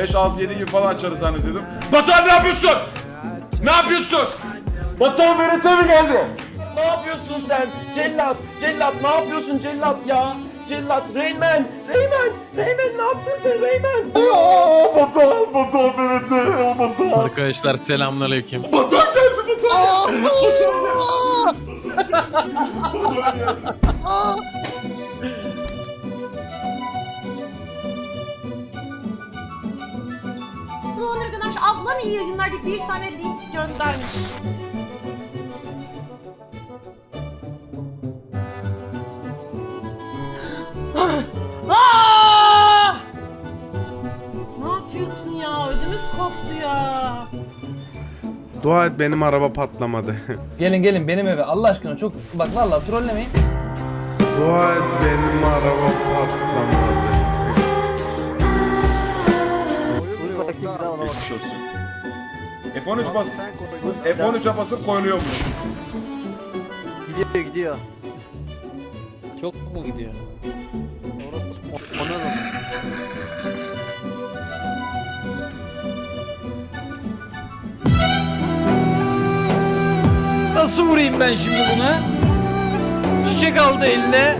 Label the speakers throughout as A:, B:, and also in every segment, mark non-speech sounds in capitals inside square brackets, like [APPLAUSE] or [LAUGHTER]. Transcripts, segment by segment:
A: 5, 6, 7 gibi falan açarız zannediyordum. Batuhan ne yapıyorsun? Ne yapıyorsun? Batuhan Berat'a mı geldi?
B: Ne yapıyorsun sen? Cellat, cellat ne yapıyorsun cellat ya? Cellat, Reymen, Reymen, Reymen ne yaptın sen Reymen?
A: Aa, Batuhan, Batuhan Berat'a, Batuhan.
C: Arkadaşlar selamünaleyküm.
A: Batuhan geldi Batuhan.
D: Bu Ablam iyi yayınlar bir tane link göndermiş. Aa! [GASPS] Ne yapıyorsun ya? Ödümüz koptu ya.
E: Dua et benim araba patlamadı. [LAUGHS]
F: Gelin gelin benim eve Allah aşkına çok bak vallahi trollemeyin.
E: Dua et benim araba patlamadı.
A: F13 bas. F13'e basıp koyuluyormuş.
G: Gidiyor gidiyor.
C: Çok mu gidiyor?
G: Ona da.
H: Nasıl vurayım ben şimdi buna? Çiçek aldı eline.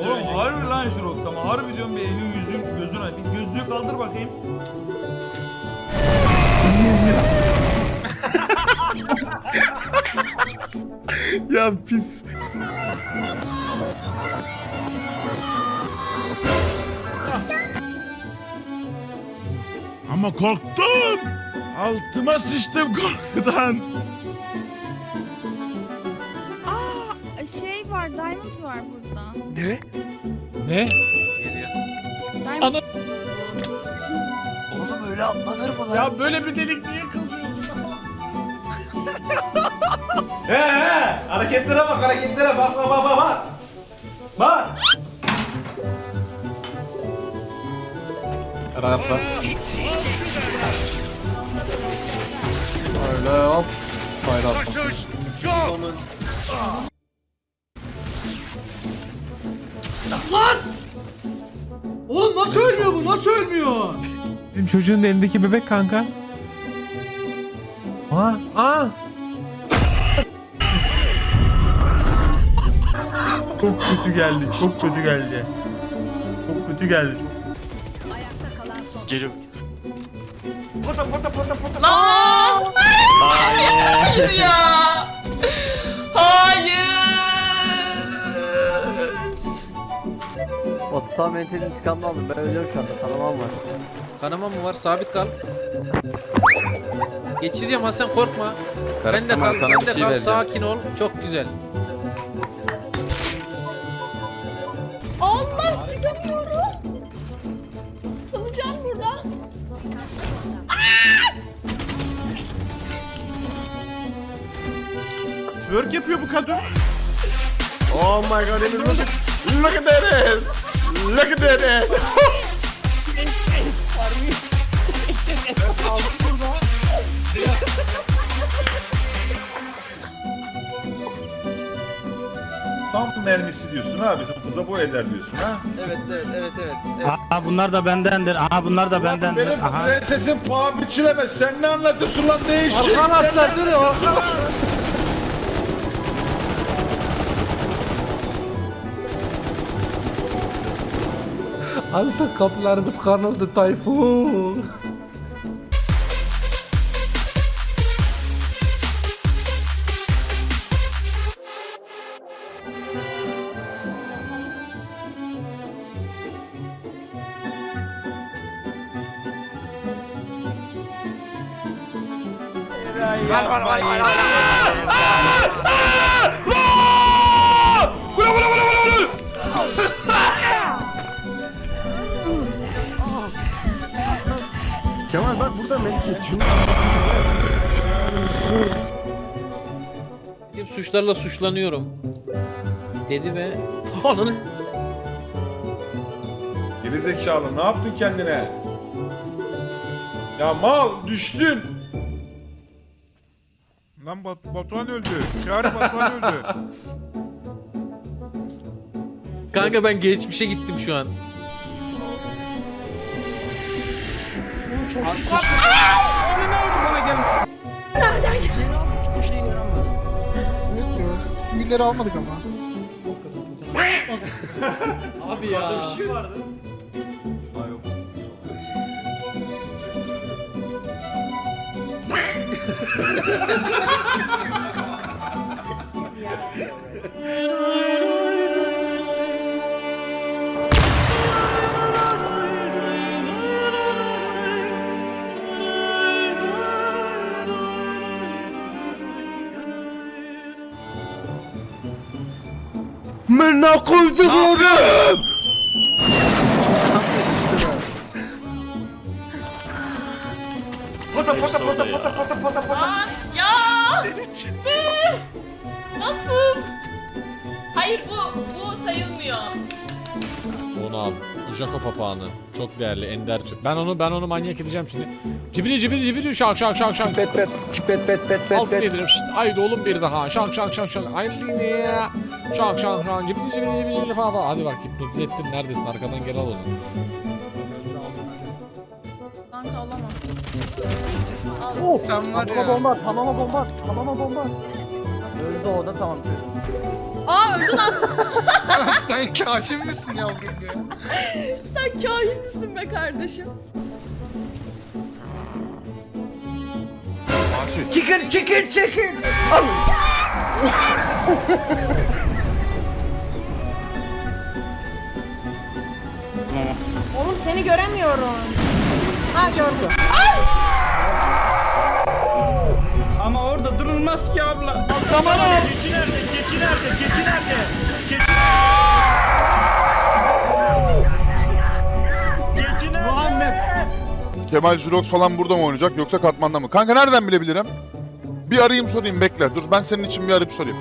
I: Oğlum harbi lan Jirox ama harbi diyorum bir elin yüzün gözün aç. Bir gözlüğü kaldır bakayım.
E: Ya pis.
J: Ama korktum. Altıma sıçtım korkudan.
D: Aa, şey var, Diamond var burada.
H: Ne?
D: Diamond.
G: Oğlum öyle atlanır mı lan?
I: Ya böyle bir delik niye kılıyorsun? [LAUGHS] he he hareketlere bak hareketlere bak bak bak bak bak. Bak.
H: Rahatla. Öyle hop. Fayda atma.
J: Oğlum nasıl ölmüyor bu? Nasıl ölmüyor?
E: Bizim çocuğun elindeki bebek kanka. Aa, aa. Çok kötü geldi. Çok kötü geldi. Çok kötü geldi.
G: Geliyorum.
D: Lan! Hayır ya! Hayır!
G: Batuhan mentalin intikamını aldım. Ben ölüyorum şu anda. Kanamam var.
C: Kanama mı var? Sabit kal. Geçireceğim Hasan korkma. Ben de kal, ben de kal. Sakin ol. Çok güzel.
D: Allah çıkamıyorum. Kalacağım burada.
A: Twerk yapıyor bu kadın. Oh my god, look at, look at that ass. Look at that mermisi diyorsun ha bizim kıza bu eder diyorsun ha.
G: Evet evet evet evet.
H: Aha bunlar da bendendir. Aha bunlar da bendendir.
A: Benim
H: Aha.
A: prensesim paha biçilemez. Sen ne anlatıyorsun lan değişik.
H: Orhan aslan dur Orhan. [LAUGHS] Artık kapılarımız kanıldı Tayfun.
E: Kemal bak burada Melike. Şunu
C: suçlarla suçlanıyorum. Dedi ve onun
A: Geri zekalı ne yaptın kendine? Ya mal düştün.
J: Lan Bat Batuhan öldü. Çağrı Batuhan öldü.
C: Kanka ben geçmişe gittim şu an.
K: Milleri almadık ama. [LAUGHS]
L: Abi ya.
I: Bir şey vardı.
K: Mına koydum oğlum.
B: Pata pata pata pata pata pata pata.
M: Ya! Nasıl? Hayır bu bu sayılmıyor.
L: Onu al. Jaco papağanı. Çok değerli, ender tür. Ben onu ben onu manyak edeceğim şimdi. Cibili cibili cibili şak şak şak şak.
G: Pet pet pet pet pet pet
L: Altın yedirim. Şşt, Haydi oğlum bir daha. Şak şak şak şak. Haydi ya. Şak şak şak. Cibili cibili cibili falan. Hadi bak hipnotize ettim. Neredesin? Arkadan gel al onu.
G: Sen var ya. bomba tamama bomba tamama bomba. Öldü o da tamam.
M: Aa öldü lan. [LAUGHS]
K: Sen kahin misin yavrum ya?
M: Sen kahin misin be kardeşim?
B: Çıkın çıkın çıkın.
M: Oğlum seni göremiyorum. Ha gördüm.
E: Ama durulmaz ki abla. Keçi nerede? Keçi nerede? Keçi nerede? Keçi... Keçi nerede? Muhammed.
K: Kemal Jurox falan burada mı oynayacak yoksa katmanda mı? Kanka nereden bilebilirim? Bir arayayım sorayım bekle. Dur ben senin için bir arayıp sorayım.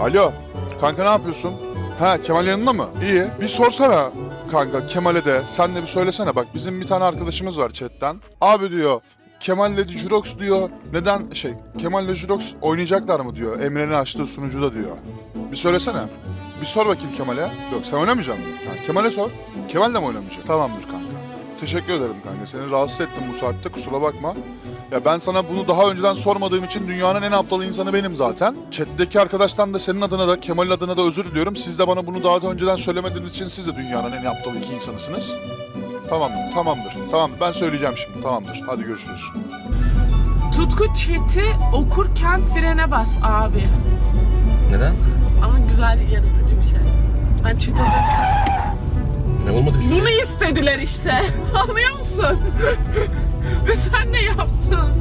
K: Alo. Kanka ne yapıyorsun? Ha Kemal yanında mı? İyi. Bir sorsana kanka Kemal'e de sen de bir söylesene bak bizim bir tane arkadaşımız var chatten. Abi diyor Kemal'le Jurox diyor neden şey Kemal'le Jurox oynayacaklar mı diyor Emre'nin açtığı sunucuda diyor. Bir söylesene. Bir sor bakayım Kemal'e. Yok sen oynamayacaksın? Ha, Kemal'e sor. Kemal de mi oynamayacak? Tamamdır kanka. Teşekkür ederim kanka. Seni rahatsız ettim bu saatte kusura bakma. Ya ben sana bunu daha önceden sormadığım için dünyanın en aptal insanı benim zaten. Chat'teki arkadaştan da senin adına da Kemal'in adına da özür diliyorum. Siz de bana bunu daha da önceden söylemediğiniz için siz de dünyanın en aptal iki insanısınız. Tamam, tamamdır. Tamam, ben söyleyeceğim şimdi. Tamamdır. Hadi görüşürüz.
D: Tutku chat'i okurken frene bas abi.
B: Neden?
D: Ama güzel yaratıcı bir şey. Ben chat.
B: Ne olmadı bir
D: Bunu istediler işte. [LAUGHS] Anlıyor musun? [LAUGHS] Ve sen de yaptın.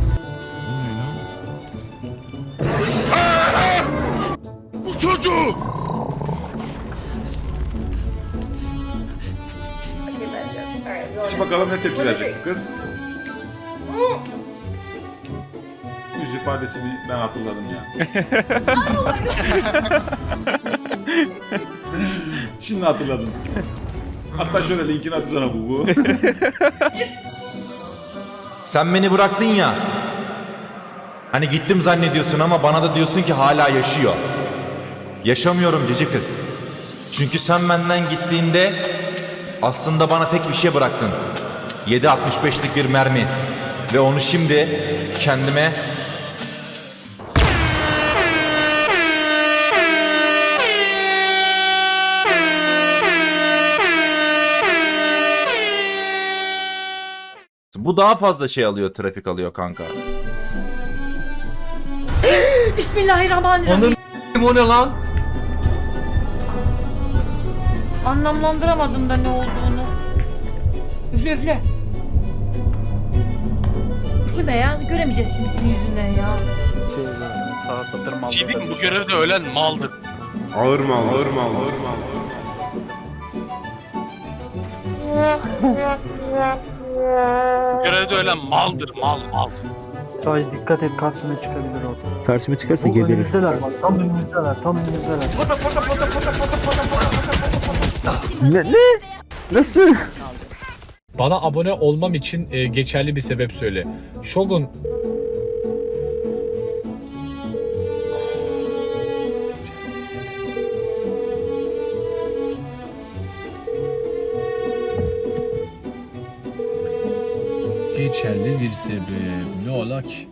K: Bu çocuğu!
A: Bakalım ne tepki vereceksin kız. Yüz ifadesini ben hatırladım ya. [LAUGHS] Şimdi hatırladım. Hatta şöyle linkini atayım sana bu bu. [LAUGHS]
N: Sen beni bıraktın ya. Hani gittim zannediyorsun ama bana da diyorsun ki hala yaşıyor. Yaşamıyorum cici kız. Çünkü sen benden gittiğinde aslında bana tek bir şey bıraktın. 7.65'lik bir mermi. Ve onu şimdi kendime Bu daha fazla şey alıyor, trafik alıyor kanka.
M: Bismillahirrahmanirrahim. [LAUGHS]
B: O ne lan?
M: Anlamlandıramadım da ne olduğunu. Üfle üfle. Üfle be ya. Göremeyeceğiz şimdi senin yüzünden ya.
O: Mi? bu görevde ölen maldır.
A: Ağır mal, ağır mal, ağır mal.
O: Bu görevde ölen maldır mal mal.
G: Çay dikkat et karşına çıkabilir o.
F: Karşıma çıkarsa
G: O önümüzdeler bak tam önümüzdeler tam önümüzdeler.
B: Pata pata pata pata pata pata pata.
F: Ne? Ne? Nasıl?
L: Bana abone olmam için e, geçerli bir sebep söyle. Shogun
E: Geçerli bir sebep. Ne ola ki?